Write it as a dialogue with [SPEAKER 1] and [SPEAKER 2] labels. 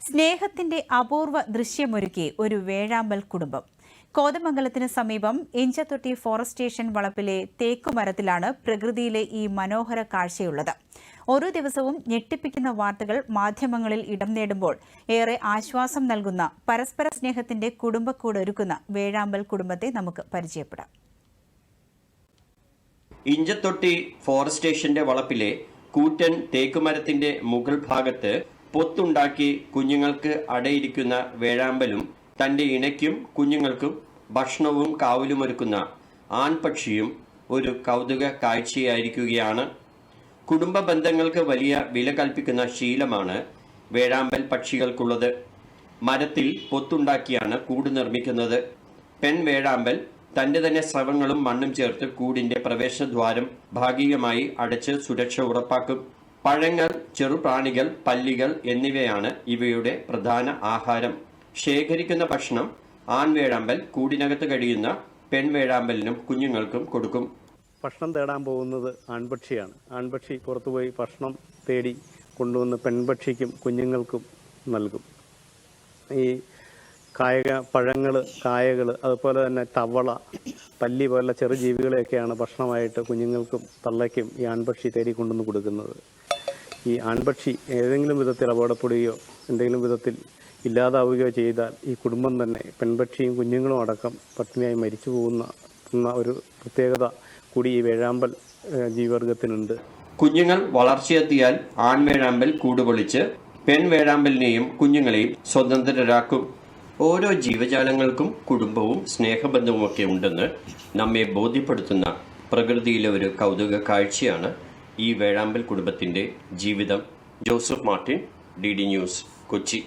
[SPEAKER 1] സ്നേഹത്തിന്റെ അപൂർവ ദൃശ്യമൊരുക്കി ഒരു വേഴാമ്പൽ കുടുംബം. കോതമംഗലത്തിന് സമീപം ഇഞ്ചത്തൊട്ടി ഫോറസ്റ്റ് സ്റ്റേഷൻ വളപ്പിലെ തേക്കുമരത്തിലാണ് പ്രകൃതിയിലെ ഈ മനോഹര കാഴ്ചയുള്ളത്. ഓരോ ദിവസവും ഞെട്ടിപ്പിക്കുന്ന വാർത്തകൾ മാധ്യമങ്ങളിൽ ഇടം നേടുമ്പോൾ ഏറെ ആശ്വാസം നൽകുന്ന പരസ്പര സ്നേഹത്തിന്റെ കുടുംബക്കൂട് ഒരുക്കുന്ന വേഴാമ്പൽ കുടുംബത്തെ നമുക്ക് പരിചയപ്പെടാം.
[SPEAKER 2] ഇഞ്ചത്തൊട്ടി ഫോറസ്റ്റ് സ്റ്റേഷന്റെ വളപ്പിലെ കൂറ്റൻ തേക്കുമരത്തിന്റെ മുകൾ ഭാഗത്ത് പൊത്തുണ്ടാക്കി കുഞ്ഞുങ്ങൾക്ക് അടയിരിക്കുന്ന വേഴാമ്പലും തന്റെ ഇണയ്ക്കും കുഞ്ഞുങ്ങൾക്കും ഭക്ഷണവും കാവലുമൊരുക്കുന്ന ആൺപക്ഷിയും ഒരു കൗതുക കാഴ്ചയായിരിക്കുകയാണ്. കുടുംബ ബന്ധങ്ങൾക്ക് വലിയ വില കൽപ്പിക്കുന്ന ശീലമാണ് വേഴാമ്പൽ പക്ഷികൾക്കുള്ളത്. മരത്തിൽ പൊത്തുണ്ടാക്കിയാണ് കൂട് നിർമ്മിക്കുന്നത്. പെൺ വേഴാമ്പൽ തന്റെ തന്നെ സ്രവങ്ങളും മണ്ണും ചേർത്ത് കൂടിന്റെ പ്രവേശദ്വാരം ഭാഗികമായി അടച്ച് സുരക്ഷ ഉറപ്പാക്കും. പഴങ്ങൾ ചെറുപ്രാണികൾ പല്ലികൾ എന്നിവയാണ് ഇവയുടെ പ്രധാന ആഹാരം. ശേഖരിക്കുന്ന ഭക്ഷണം ആൺവേഴാമ്പൽ കൂടിനകത്ത് കഴിയുന്ന പെൺവേഴാമ്പലിനും കുഞ്ഞുങ്ങൾക്കും കൊടുക്കും.
[SPEAKER 3] ഭക്ഷണം തേടാൻ പോകുന്നത് ആൺപക്ഷിയാണ്. ആൺപക്ഷി പുറത്തുപോയി ഭക്ഷണം തേടി കൊണ്ടുവന്ന് പെൺപക്ഷിക്കും കുഞ്ഞുങ്ങൾക്കും നൽകും. ഈ കായക പഴങ്ങൾ കായകൾ അതുപോലെ തന്നെ തവള പല്ലി പോലുള്ള ചെറു ജീവികളെയൊക്കെയാണ് ഭക്ഷണമായിട്ട് കുഞ്ഞുങ്ങൾക്കും തള്ളയ്ക്കും ഈ ആൺപക്ഷി തേടി കൊണ്ടുവന്ന് കൊടുക്കുന്നത്. ഈ ആൺപക്ഷി ഏതെങ്കിലും വിധത്തിൽ അപകടപ്പെടുകയോ എന്തെങ്കിലും വിധത്തിൽ ഇല്ലാതാവുകയോ ചെയ്താൽ ഈ കുടുംബം തന്നെ പെൺപക്ഷിയും കുഞ്ഞുങ്ങളും അടക്കം പട്ടിണിയായി മരിച്ചു പോകുന്ന ഒരു പ്രത്യേകത കൂടി ഈ വേഴാമ്പൽ ജീവിവർഗത്തിനുണ്ട്.
[SPEAKER 2] കുഞ്ഞുങ്ങൾ വളർച്ചയെത്തിയാൽ ആൺവേഴാമ്പൽ കൂടുപൊളിച്ച് പെൺവേഴാമ്പലിനെയും കുഞ്ഞുങ്ങളെയും സ്വതന്ത്രരാക്കും. ഓരോ ജീവജാലങ്ങൾക്കും കുടുംബവും സ്നേഹബന്ധവുമൊക്കെ ഉണ്ടെന്ന് നമ്മെ ബോധ്യപ്പെടുത്തുന്ന പ്രകൃതിയിലെ ഒരു കൗതുക കാഴ്ചയാണ് ഈ വേഴാമ്പൽ കുടുംബത്തിന്റെ ജീവിതം Joseph Martin D D news Kochi.